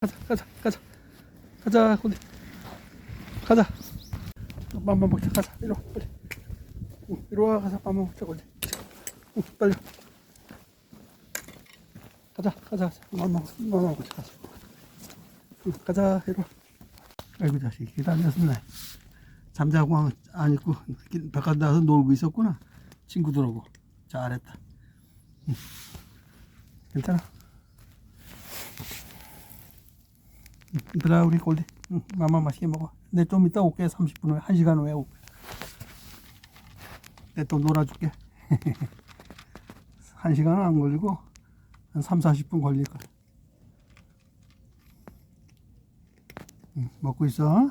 가자 가자 가자. 가자 고디 가자. 맘만 먹자. 가자 이리 와 빨리. 응, 이리 와 가자. 맘만 먹자 응, 빨리. 가자 가자 가자. 맘만 먹자 가자. 응, 가자 이리 와. 아이고 자식 기다렸었네. 잠자고 안- 안 있고 바깥 나가서 놀고 있었구나. 친구들하고. 잘했다. 응. 괜찮아 얘들아 우리 골디 응, 맘마 맛있게 먹어. 내 좀 이따 올게 30분 후에. 1시간 후에 올게. 내 또 놀아줄게. 1시간은 안 걸리고 한 3, 40분 걸릴 거야. 응, 먹고 있어.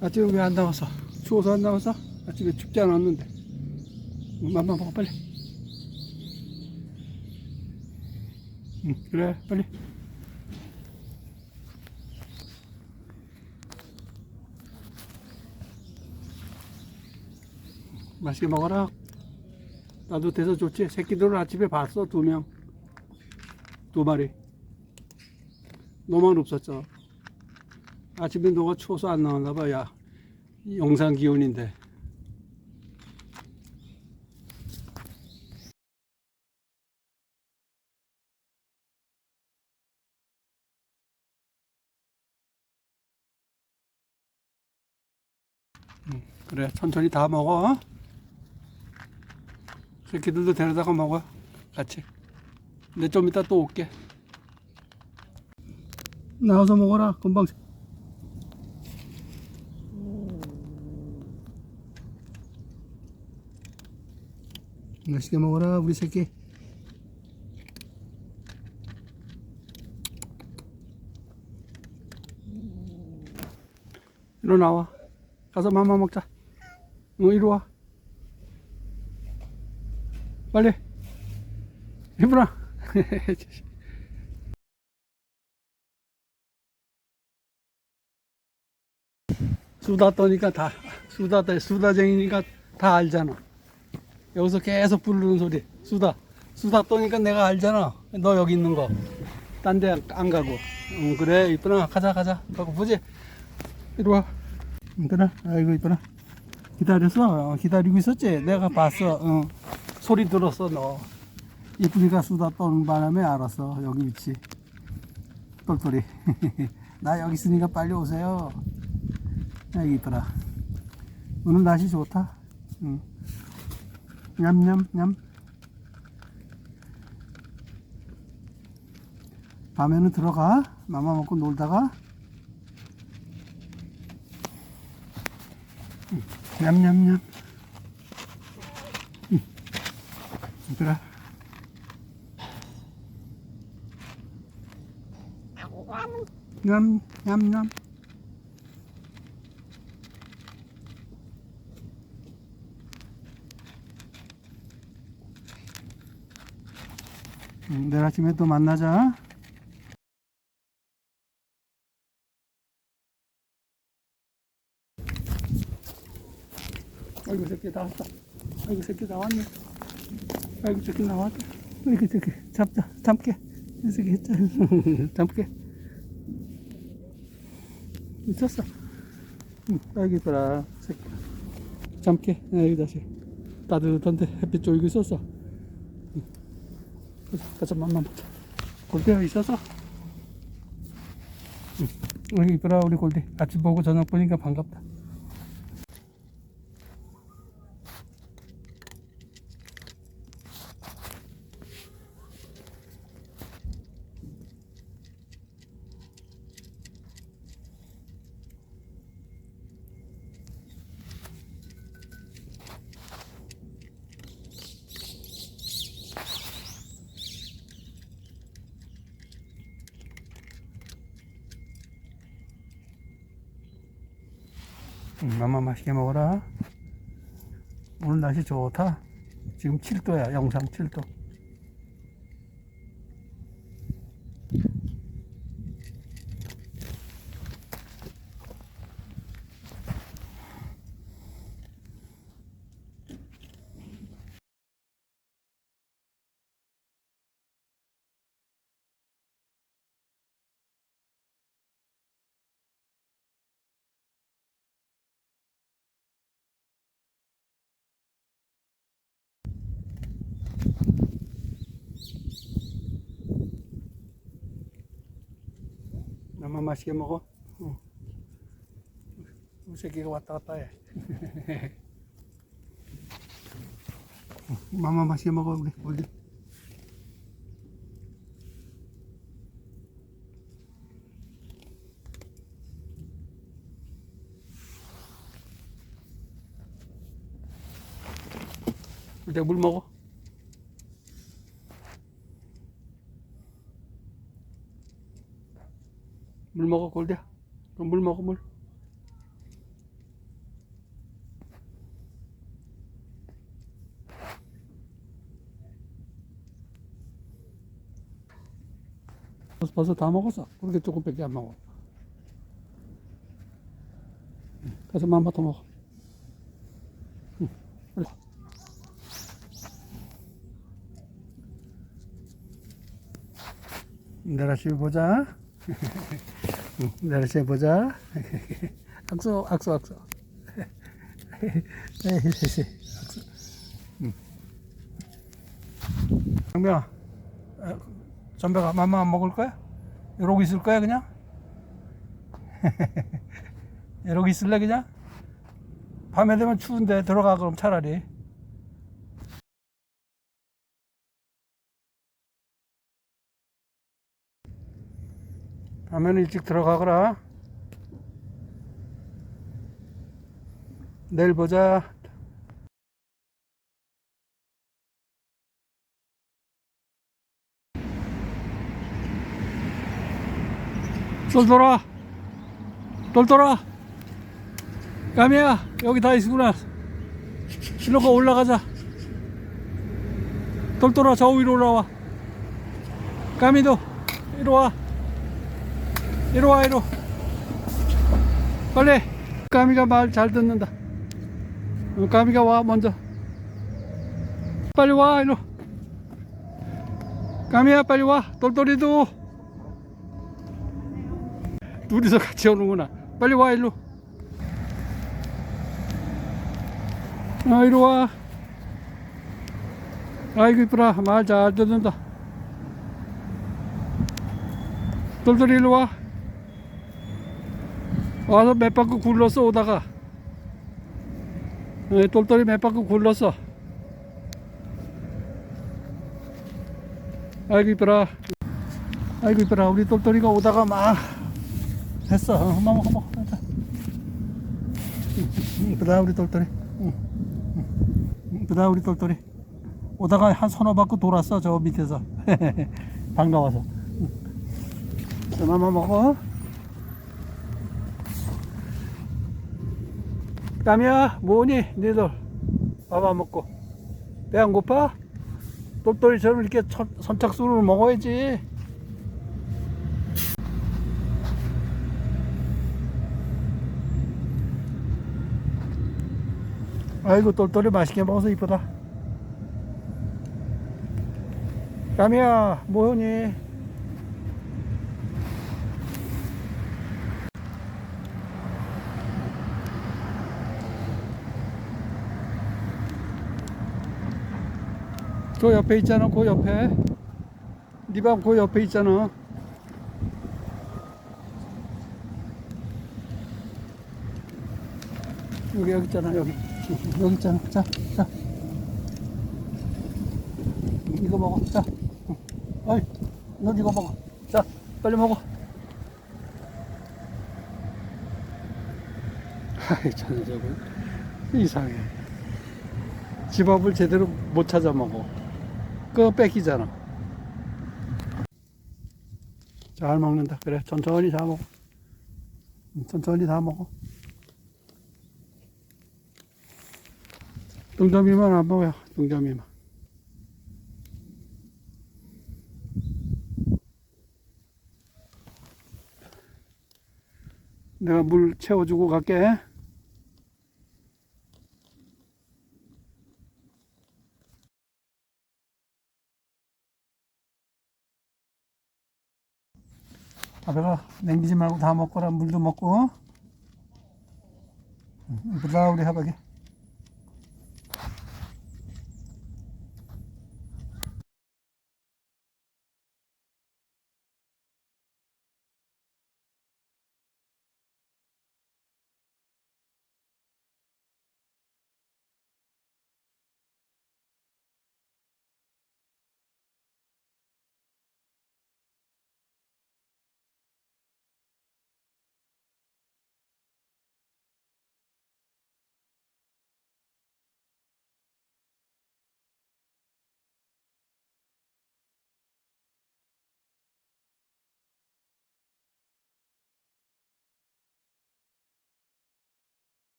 아침에 왜 안 나왔어? 추워서 안 나왔어? 아침에 춥지 않았는데. 응, 맘마 먹어 빨리 응, 그래 빨리. 맛있게 먹어라. 나도 돼서 좋지. 새끼들은 아침에 봤어 두 명 두 마리. 너만 없었죠. 아침에 너가 추워서 안 나왔나 봐 야. 영상 기온인데 그래 천천히 다 먹어 어? 새끼들도 데려다가 먹어 같이. 근데 좀 이따 또 올게. 나와서 먹어라 금방 맛있게 먹어라 우리 새끼. 이리 나와 가서 맘마 먹자. 어 이리 와. 빨리. 이브라. 수다 떠니까 다 수다 떠 수다쟁이니까 다 알잖아. 여기서 계속 부르는 소리. 수다. 수다 떠니까 내가 알잖아. 너 여기 있는 거 딴 데 안 가고. 응, 그래 이쁘나? 가자 가자. 하고 보지? 이리 와 이쁘나? 아이고 이쁘나? 기다렸어 어, 기다리고 있었지. 내가 봤어. 어. 소리 들었어 너. 이쁘니까 수다 떠는 바람에 알았어 여기 있지 똘똘이. 나 여기 있으니까 빨리 오세요. 아이고 이쁘라 오늘 날씨 좋다. 응. 냠냠냠. 밤에는 들어가. 맘마 먹고 놀다가 냠냠냠 응. 그래 냠냠냠 응, 내일 아침에 또 만나자. 아이고 새끼 나왔다. 아이고 새끼 나왔네. 아이고 새끼 나왔다. 아이고 새끼 잡자 잡게. 이 새끼 했자. 잡게. 있었어. 응, 아이고 이뻐라 새끼. 잡게. 아이고 자식. 따뜻한데 햇빛 쬐고 있었어. 가자, 가자, 맘만 먹자. 골대가 있어서. 응. 우리 이쁘라, 우리 골대. 아침 보고 저녁 보니까 반갑다. 맘마 맛있게 먹어라. 오늘 날씨 좋다. 지금 7도야, 영상 7도. 나만 맛있게 먹어. 어. 이 새끼가 왔다 갔다 해. 어, 마마 맛있게 먹어 우리 우리. 이제 물 먹어. 골대야. 물 먹어 물. 벌써 다 먹었어. 그렇게 조금밖에 안 먹어. 응, 가서 맘마 더 먹어. 응, 빨리. 내려시 보자. 응, 내려시 보자. 악수, 악수, 악수. 에이, 에이, 악수. 응. 장병아, 어, 전배가 맘마 안 먹을 거야? 이러고 있을 거야 그냥? 이러고 있을래 그냥? 밤에 되면 추운데 들어가 그럼 차라리 밤에는 일찍 들어가거라. 내일 보자. 똘똘아. 똘똘아. 까미야 여기 다 있구나. 일로 가 올라가자. 똘똘아 저 위로 올라와. 까미도 이리 와 이리 와 이리 빨리 까미가 말 잘 듣는다 어, 까미가 와 먼저 빨리 와 이리 까미야 빨리 와 똘똘이도 둘이서 같이 오는구나. 빨리 와, 일로. 아, 이리 와. 아이고, 이쁘라. 말 잘 듣는다. 똘똘이 일로 와. 와서 몇 바퀴 굴렀어, 오다가. 어, 똘똘이 몇 바퀴 굴렀어. 아이고, 이쁘라. 아이고, 이쁘라. 우리 똘똘이가 오다가 막. 됐어. 어, 먹어, 먹어. 이쁘다, 우리 똘똘이. 이쁘다, 우리 똘똘이. 오다가 한 서너 바퀴 돌았어, 저 밑에서. 응. 자, 마마 먹어. 까미야, 뭐니, 니들? 밥 안 먹고. 배 안 고파? 똘똘이처럼 이렇게 천- 선착순으로 먹어야지. 아이고 똘똘이 맛있게 먹어서 이쁘다 까미야 뭐하니 저 옆에 있잖아 그 옆에. 네밥그 옆에 있잖아. 여기 여기 있잖아 여기. 여기 있잖아. 자, 자. 이거 먹어. 자. 어이 너 이거 먹어. 자 빨리 먹어. 아이 참 저거 이상해. 집밥을 제대로 못 찾아 먹어 그거 뺏기잖아 잘 먹는다 그래 천천히 다 먹어 응, 천천히 다 먹어 뚱점이만 안 먹어요. 뚱점이만. 내가 물 채워주고 갈게. 아빠가 남기지 말고 다 먹거라. 물도 먹고. 응, 이쁘다 우리 하박이.